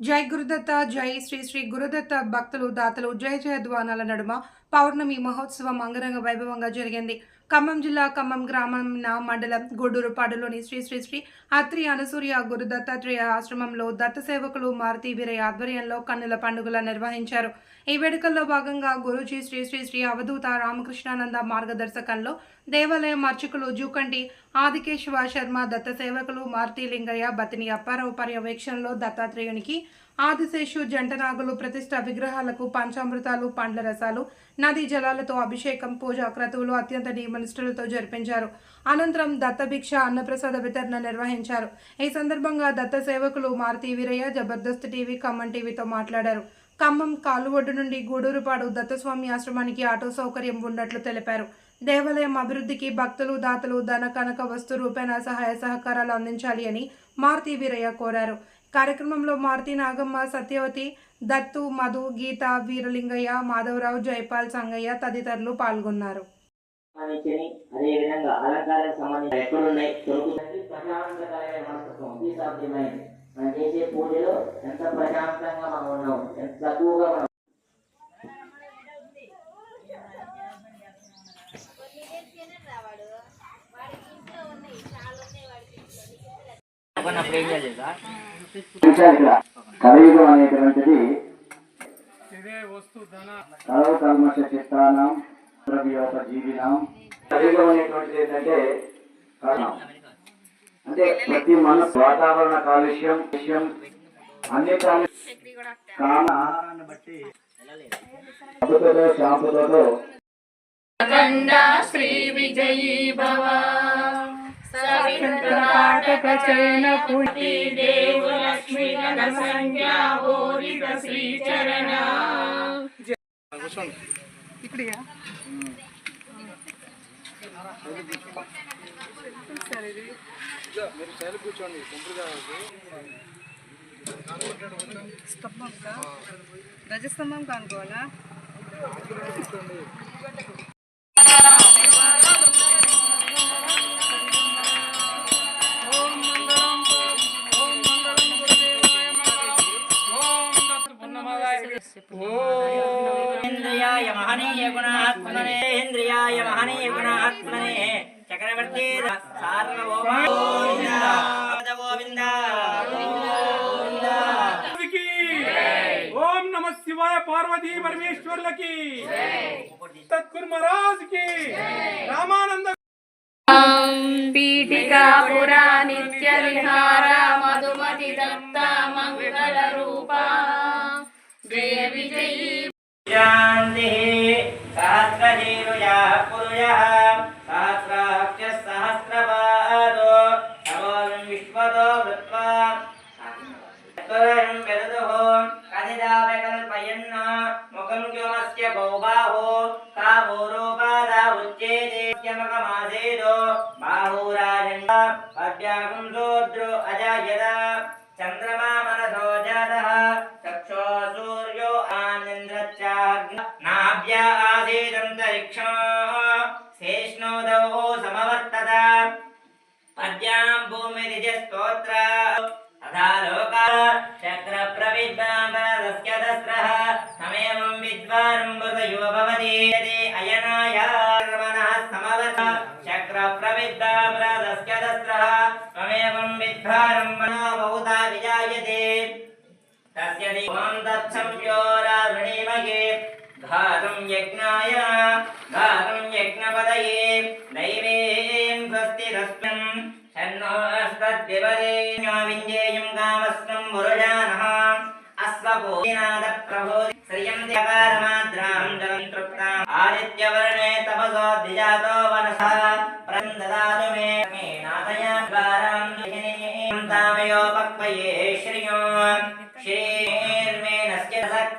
జై గురుదత్త జై శ్రీ శ్రీ గురుదత్త భక్తులు దాతలు జయ జయధ్వానాల నడుమ పౌర్ణమి మహోత్సవం అంగరంగ వైభవంగా జరిగింది. ఖమ్మం జిల్లా ఖమ్మం గ్రామం మండలం గూడూరుపాడులోని శ్రీ శ్రీ శ్రీ అత్రి అనసూయ గురు దత్తాత్రేయ ఆశ్రమంలో దత్త సేవకులు మారుతి వీరయ్య ఆధ్వర్యంలో కన్నుల పండుగల నిర్వహించారు. ఈ వేడుకల్లో భాగంగా గురుజీ శ్రీ శ్రీ శ్రీ అవధూత రామకృష్ణానంద మార్గదర్శకంలో దేవాలయం అర్చకులు జూకంటి ఆదికేశవ శర్మ దత్త సేవకులు మారుతి లింగయ్య బతిని అప్పారావు పర్యవేక్షణలో దత్తాత్రేయునికి ఆదిశేషు జంటనాగులు ప్రతిష్ట విగ్రహాలకు పంచామృతాలు పండ్ల రసాలు నదీ జలాలతో అభిషేకం పూజ క్రతువులు అత్యంత నియమనిష్ఠులతో జరిపించారు. అనంతరం దత్తభిక్ష అన్నప్రసాద వితరణ నిర్వహించారు. ఈ సందర్భంగా దత్త సేవకులు మారుతి వీరయ్య జబర్దస్త్ టీవీ ఖమ్మం టీవీతో మాట్లాడారు. ఖమ్మం కాలువొడ్డు నుండి గూడూరుపాడు దత్తస్వామి ఆశ్రమానికి ఆటో సౌకర్యం ఉన్నట్లు తెలిపారు. దేవాలయం అభివృద్ధికి భక్తులు దాతలు ధన కనక వస్తు రూపేణ సహాయ సహకారాలు అందించాలి అని మారుతి వీరయ్య కోరారు. కార్యక్రమంలో మారుతి నాగమ్మ సత్యవతి దత్తు మధు గీత వీరలింగయ్య మాధవరావు జయపాల్ సంగయ్య తదితరులు పాల్గొన్నారు. సంబంధించి అదే సంబంధించి ఎక్కడున్నాయి దొరుకుతుంది ప్రశాంతకరమైన మనస్తత్వం పీస్ మనం చేసే పూజలో ఎంత ప్రశాంతంగా మనం ఉన్నాం ఎంత తక్కువగా కలియుగం అనేటువంటిది కలవ కల్మష చిత్తానం ద్రవ్యోప జీవినాం కలియుగం అనేటువంటిది ఏంటంటే. అంటే ప్రతి మనసు వాతావరణ కాలుష్యం విషయం అన్ని కాలుష్యం కామ ఆహారాన్ని బట్టి అబ్బుతోటో శాంపుతోటో గండా శ్రీ విజయీ భవ. సవికర్ణాటక చైన పుట్టి దేవులక్ష్మి గణ సంఖ్యా ఓరిత శ్రీచరణ రజస్తంభం కనుకోవాలా ఇంద్రియాయ మహనీయ గుణాత్మనే ఇంద్రియాయ మహనీయ గుణాత్మనే చక్రవర్తి సార్వభౌమ గోవింద ఓం నమ శివాయ పార్వతీ పరమేశ్వర్లకి తత్కుర్ రామానంద పీఠికా పురా నిత్య విహారా श्रेयविजयी सहस्रधीरुया पुरुषः सहस्राख्यः सहस्रपादो सर्वं विश्वतो वृत्वा कल्पयन्न मुखं व्योमस्य गोबाहो सा भूरोपादा उच्चेदेत्यमकमासेदो बाहूराजन्ता अजायत चन्द्रमा मनसो जातः चक्षोषु నాభ్య ఆసేదంతరిక్షో శేష్ణోదౌ సమవర్తత. పద్యాం భూమిరిజ స్తోత్ర తథా లోక చక్ర ప్రవిద్వాంబరస్య దస్రః సమయమం విద్వారం మృతయో భవతి. యది అయనాయ మనః సమవత. చక్ర ప్రవిద్వాంబరస్య దస్రః సమయమం విద్వారం మనో బహుదా విజాయతే తస్య దేవం దత్సంయోరావృణీమగే ఘాతం యజ్ఞాయ ఘాతం యజ్ఞపదయే దైవేం స్వస్తిరస్మిన్ షన్నో అస్తద్విపదే వింజేయం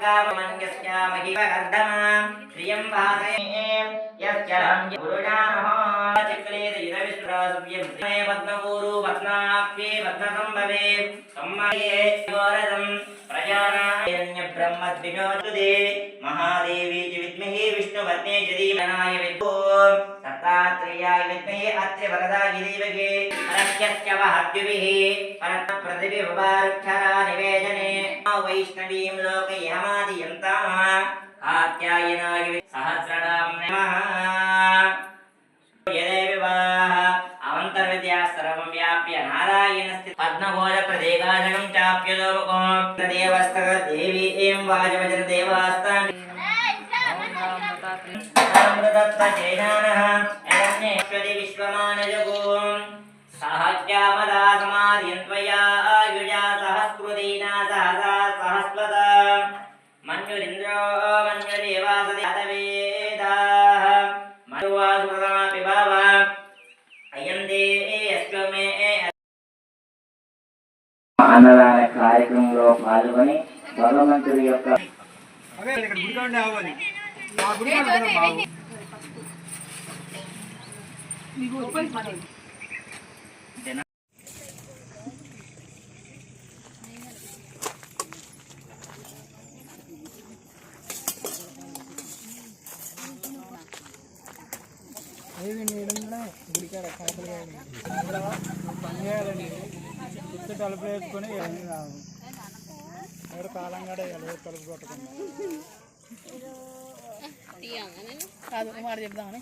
శ్రీర్మేణస్య సక్కామన్యస్య మహిమకర్దమ శ్రియం భాసే దత్తాత్రేయాయ విద్మహే అత్రి వరదాయ దేవగే పరస్యస్య వహద్యుభిః పరమ ప్రతిభిభవారుక్షరా నివేదనే వైష్ణవీం లోకయమాదియంతామ కాత్యాయనాయ సహస్రనామ నమః. యదేవివాహ అవంతర్విద్యా సర్వం వ్యాప్య నారాయణస్తి. పద్మగోళ ప్రదేగాజనం చాప్యలోకం దేవస్తక దేవి ఏం వాజవజన దేవాస్తాం అమృతత్వచేనానః విశ్వమానజగోం సహజ్ఞామదా సమాధియన్త్వయా ఆయుజా సహస్కృతీనా సహసా సహస్వత మన్యురింద్రో మన్యురేవాసది అతవేదాః మనువాసురమాపి భావ అయం దేయస్వమే అన్నదాన కార్యక్రమంలో పాల్గొని భగవంతుడి యొక్క అవే ఇక్కడ గుడిగా ఉండే ఆవాలి ఎవరు కాలం కూడా ఎవరు తలుపు కొట్టకుండా కాదు మాట చెప్దామని.